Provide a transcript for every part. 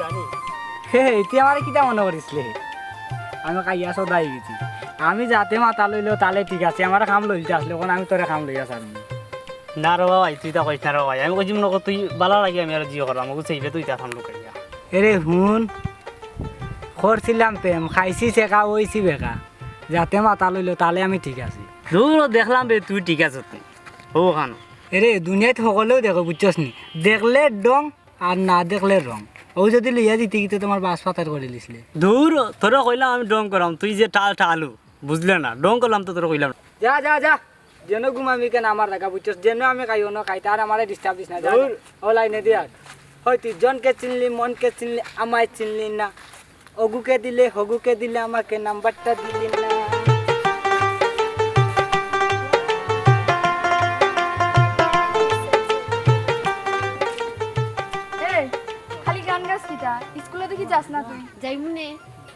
জানি। হে তুই আমার কিতা মনে করিসলে আমি কাইয়া সদাই গেছি। আমি যাতে মাথা লইলেও তাহলে ঠিক আছে। আমার কাম লইতে আসলে কোন আমি তোরে কাম লইয়া সারবো না রে বাবা তুই তা কইস না রে বাবা। আমি কইছি নক তুই বালা লাগি আমি আর জিও করলাম আমাকে চাইবে তুই তা খান লুকাইয়া এরে হুন করছিলাম প্রেম খাইছি চেকা ওইছি বেকা। যাতে মাথা লইলো তাহলে আমি ঠিক আছি। দূর দেখলাম বে তুই ঠিক আছে তুই ও খান। এরে দুনিয়াত সকলেও দেখো বুঝছস নি দেখলে ডং আর না দেখলে রং ও যদি লইয়া দিতে গিয়ে তোমার বাস পাতার করে লিসলে। দূর তোরা কইলাম আমি ডং করাম তুই যে টাল টালু বুঝলে না? ডং করলাম তো তোরা কইলাম। যা যা যা যেন ঘুমামি কেন আমার দেখা বুঝছস যেন আমি খাইও না খাই তার আমার ডিস্টার্ব দিস না যা দূর। ও লাইনে দিয়া। হয় তুই জনকে চিনলি মনকে চিনলি আমায় চিনলি না। অগুকে দিলে হগুকে দিলে আমাকে নাম্বারটা দিলি না।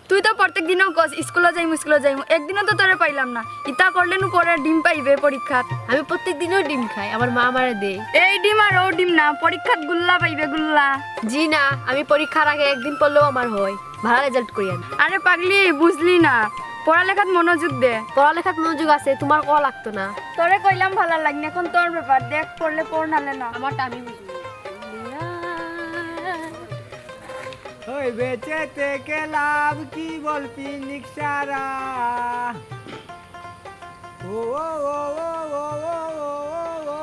তুই তো প্রত্যেক দিনও কস স্কুলে যাইমু স্কুলে যাইমু। একদিনও তো তোরে পাইলাম না। ইতা করলে নু পরে ডিম পাইবে পরীক্ষাত। আমি প্রত্যেক দিনও ডিম খাই আমার মা আমারে দে এই ডিম আর ও ডিম না পরীক্ষাত গুল্লা পাইবে গুল্লা। জি না আমি পরীক্ষার আগে একদিন পড়লেও আমার হয়। ভালো রেজাল্ট করি আমি। আরে পাগলি বুঝলি না। পড়ালেখাত মনোযোগ দে। পড়ালেখাত মনোযোগ আছে তোমার কল লাগতো না। তোরে কইলাম ভালো লাগনি এখন তোর ব্যাপার। দেখ পড়লে পড় নালে না। আমারটা আমি বুঝি। ওই বেঁচে থেকে লাভ কি বল পিনিক সারা ও ও ও ও ও ও ও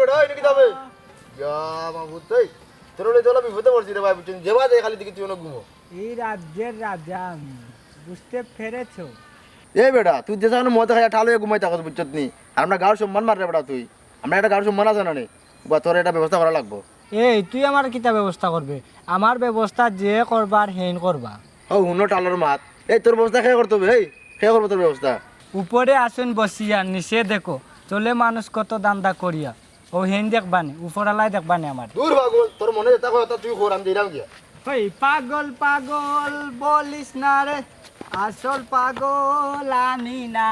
বেটা তোর ভাই দে খালি দিকে বুঝতে বেটা তুই যে ঘুমাই থাকো আমরা গাঁর সম্মান মার বেড়া তুই। আমরা একটা গাঁর সম্মান আছে না নেই বা তোর এটা ব্যবস্থা করা লাগবো? এই তুই আমার কিতা ব্যবস্থা করবে? আমার ব্যবস্থা যে করবার হেন করবা। ও হুনো টালোর মাত। এই তোর ব্যবস্থা খেয়ে করতে হবে? এই খেয়ে করব তোর ব্যবস্থা? উপরে আসুন বসিয়া নিচে দেখো। চলে মানুষ কত দান্দা করিয়া। ও হেন দেখবানি উপরালাই দেখবানি আমার। দূর পাগল তোর মনে যেটা কথা তুই কর আমি দিলাম গিয়া। ওই পাগল পাগল বলিস না রে। আসল পাগল আমি না।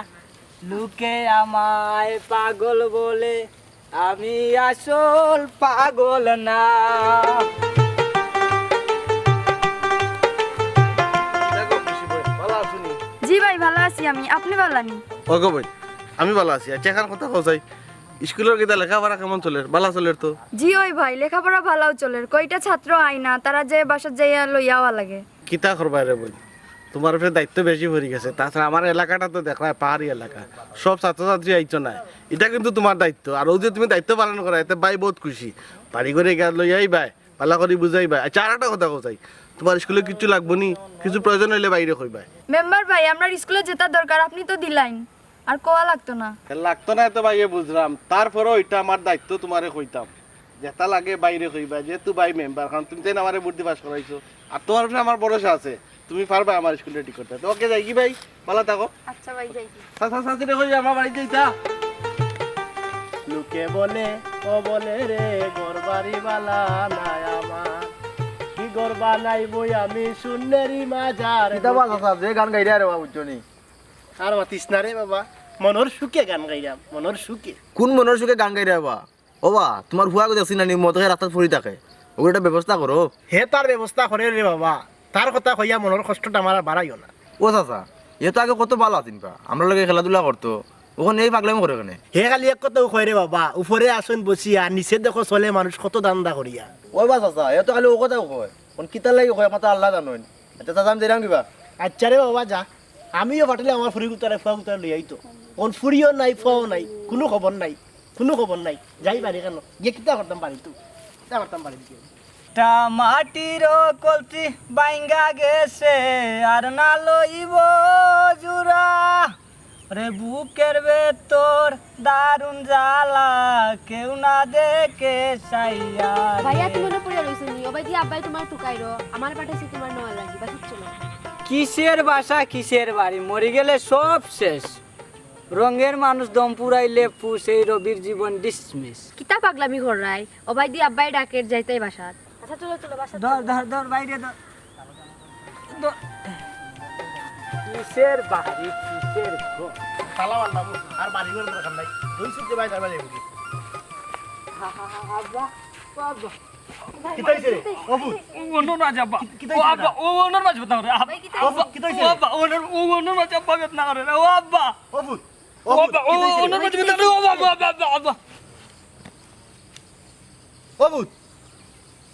লুকে আমায় পাগল বলে। আমি আসল পাগল না। জি ভাই ভালো আছি আমি। আপনি ভালো আনি ওগো ভাই আমি ভালো আছি। আচ্ছা এখন কথা কোথায় স্কুলের কিতা লেখাপড়া কেমন চলে? ভালো চলে তো? জি ওই ভাই লেখাপড়া ভালো চলে। কয়টা ছাত্র আই না তারা যে বাসাত যাইয়া লইয়াওয়া লাগে। কিতা করবা রে বই তোমার উপরে দায়িত্ব বেশি পড়ে গেছে। তাছাড়া আমার এলাকাটা তো দেখা পাহাড়ি এলাকা। সব ছাত্রছাত্রী আইছো না। এটা কিন্তু তোমার দায়িত্ব। আর ও যে তুমি দায়িত্ব পালন করা এতে বাই বহুত খুশি। বাড়ি করে গা লই আইবাই পালা করে বুঝাইবাই। আচ্ছা আর একটা কথা কোথায় তোমার স্কুলে কিছু লাগবো নি? কিছু প্রয়োজন হইলে বাইরে কইবাই। মেম্বার ভাই আপনার স্কুলে যেটা দরকার আপনি তো দিলাইন। আর কোয়া লাগতো না। লাগতো না তো বাইরে বুঝলাম। তারপরেও এটা আমার দায়িত্ব তোমারে কইতাম। যেটা লাগে বাইরে কইবা যেহেতু বাই মেম্বার কারণ তুমি তাই আমারে বুদ্ধি পাস করাইছো। আর তোমার উপরে আমার ভরসা আছে। তুমি পারবা আমার স্কুলে ঠিক করতে। ওকে যাই কি ভাই? ভালো থাকো। আচ্ছা ভাই যাই। সাথে সাথে কই আমার বাড়ি যাইতা লোকে বলে ও বলে রে গরবারি বালা নাই আমার। কি গরবা নাই বই আমি শূন্যেরই মাজার কিতা বাস আছে? যে গান গাই রে বাবা বুঝছ নি আর মাতিস না রে বাবা। মনের সুখে গান গাইলাম মনের সুখে। কোন মনের সুখে গান গাই রে বাবা ও বা তোমার হুয়া দেখছি না নি মতো রাস্তাত ফুরি থাকে। ওগুলো একটা ব্যবস্থা করো হে তার ব্যবস্থা করে রে বাবা। তার কথা কইয়া মনের কষ্টটা আমার বাড়াইও না। ও চাচা এ তো আগে কত ভালো আছেন পা আমরা লোকে খেলাধুলা করতো ওখানে এই পাগলামি করে ওখানে হে খালি এক কথা কয় রে বাবা উপরে আসুন বসিয়া নিচে দেখো চলে মানুষ কত দান্দা করিয়া ওই বা চাচা এ তো খালি ও কথা কয়। কোন কিতা লাগি কয় মাথা আল্লাহ জানোই। আচ্ছা চাচা আমি দিলাম কিবা? আচ্ছা রে বাবা যা। আমিও পাঠালে আমার ফুরি গুতারে ফুয়া গুতারে লই আইতো। কোন ফুরিও নাই ফুয়াও নাই কোনো খবর নাই কোনো খবর নাই। যাই বাড়ি কেন গিয়ে কিতা করতাম বাড়ি তো কিতা করতাম বাড়ি গিয়ে টা মাটির কলসি বাইঙ্গা গেছে আর না লইব জুরা। রে বুকের ভেতর দারুণ জ্বালা কেউ না দেখে সাইয়া। ভাইয়া তুমি পড়ে রইছো নি। দি আব্বাই তোমার টুকাইরো আমার পাঠাইছি তোমার নেওয়া লাগি বা কিচ্ছু না। কিসের বাসা কিসের বাড়ি? মরে গেলে সব শেষ। রঙের মানুষ দম পুরাইলে পুষ এই রবির জীবন ডিসমিস কিতা পাগলামি ঘরাই ওবাই দি আব্বাই ডাকের যাইতাই বাসাত। চলো চলো বাসাত ধর ধর ধর বাইরে ধর। ধর। কিসের বাড়ি কিসের ঘর? তালা মারলাম আর বাড়ি ঘর দরকার নাই। দুই সুদ্ধে বাই যাবে যাবে কি তাইছে রে। অবুত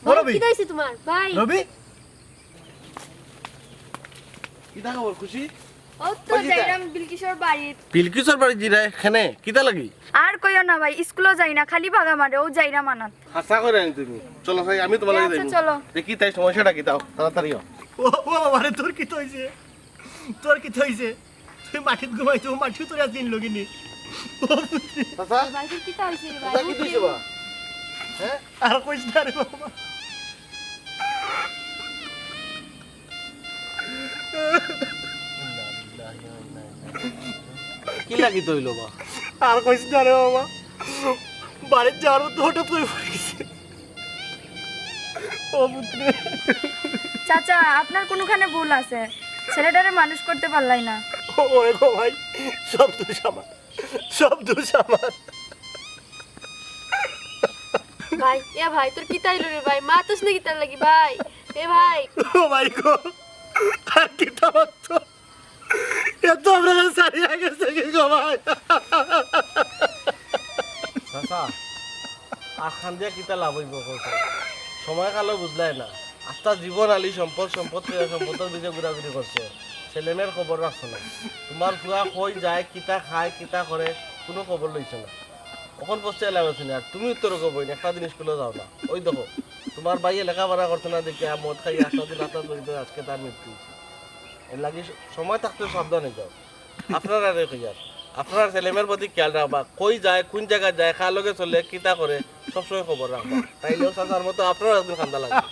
কি ভাই রবি কি হইছে তোমার ভাই রবি কিতা খবর খুশি তো যাইরাম বিলকিশোর বাড়িত পিলকিসর বাড়ি জিরায় খেনে কিতা লাগি? আর কইও না ভাই স্কুলও যাই না খালি ভাগা মারে ও যাইরা মানাত। হাসা করে আনি তুমি। চলো ভাই আমি তোমার লাগে চলো। দেখি তাই সমস্যাটা কি তাও তাড়াতাড়ি ও ও বাবা রে তোর কি হইছে তোর কি হইছে তুই মাটিত ঘুমাইছো মাটিও তোর আজ দিন লগিনি চাচা ভাই কি হইছে ভাই কি দিছে বা? আর কইস না রে বাবা। কি লাগি তৈল বা আর কইস না রে বাবা। বাড়ির যাওয়ার মতো হঠাৎ করে পড়ে গেছে চাচা আপনার কোনখানে ভুল আছে। ছেলেটারে মানুষ করতে পারলাই না। ওরে গো ভাই সব দোষ আমার। সব দোষ আমার। ভাই এ ভাই তোর কি তাইলো রে ভাই? মা তোস নাকি তার লাগি ভাই। এ ভাই। ও ভাই গো আর কি তামাক তো এত আমরা সারিয়া গেছে কি গো ভাই? চাচা আর খান দিয়া কিতা লাভ হইব সময় কালো বুঝলাই না। আস্তা জীবন আলি সম্পদ সম্পদ সম্পদের বিজয় ঘুরাঘুরি করছে ছেলেমেয়ের খবর রাখছো না। তোমার ফুয়া কই যায় কিতা খায় কিতা করে কোনো খবর লইছো না। কখন বসতে এলাম আছি না, তুমি উত্তর কবই না একটা দিন স্কুলে যাও না। ওই দেখো তোমার ভাইয়ে লেখাপড়া করছে না দেখে মদ খাই আটটা দিন আটটা দিন আজকে তার মৃত্যু এর লাগি সময় থাকতে সাবধানে যাও আপনারা রে কইয়ার আপনার ছেলেমেয়ের প্রতি খেয়াল রাখবা কই যায়, কোন জায়গায় যায় কার লগে চলে কিতা করে সবসময় খবর রাখবা তাইলেও চাচার মতো আপনারও একদিন খান্দা লাগবে